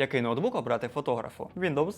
Який ноутбук обрати фотографу? Windows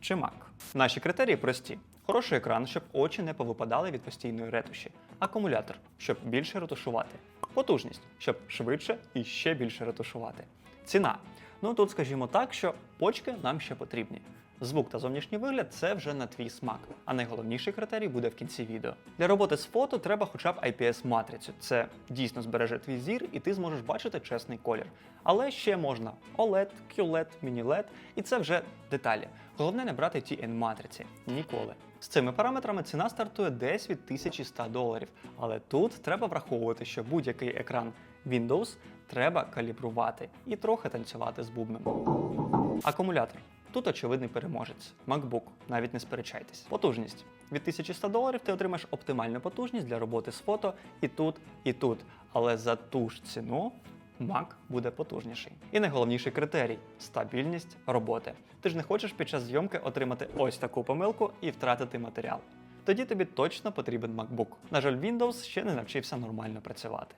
чи Mac? Наші критерії прості: хороший екран, щоб очі не повипадали від постійної ретуші, акумулятор, щоб більше ретушувати, потужність, щоб швидше і ще більше ретушувати. Ціна. Ну тут скажімо так, що почки нам ще потрібні. Звук та зовнішній вигляд це вже на твій смак, а найголовніший критерій буде в кінці відео. Для роботи з фото треба хоча б IPS-матрицю. Це дійсно збереже твій зір, і ти зможеш бачити чесний колір. Але ще можна OLED, QLED, Mini-LED, і це вже деталі. Головне не брати TN-матриці ніколи. З цими параметрами ціна стартує десь від 1100 доларів. Але тут треба враховувати, що будь-який екран Windows треба калібрувати і трохи танцювати з бубном. Акумулятор. Тут очевидний переможець. MacBook, навіть не сперечайтесь. Потужність. Від 1100 доларів ти отримаєш оптимальну потужність для роботи з фото і тут, і тут. Але за ту ж ціну Mac буде потужніший. І найголовніший критерій стабільність роботи. Ти ж не хочеш під час зйомки отримати ось таку помилку і втратити матеріал. Тоді тобі точно потрібен MacBook. На жаль, Windows ще не навчився нормально працювати.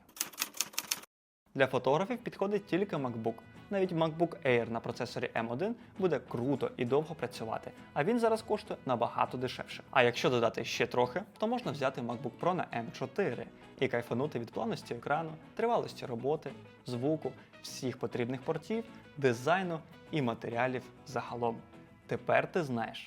Для фотографів підходить тільки MacBook. Навіть MacBook Air на процесорі M1 буде круто і довго працювати, а він зараз коштує набагато дешевше. А якщо додати ще трохи, то можна взяти MacBook Pro на M4 і кайфанути від плавності екрану, тривалості роботи, звуку, всіх потрібних портів, дизайну і матеріалів загалом. Тепер ти знаєш,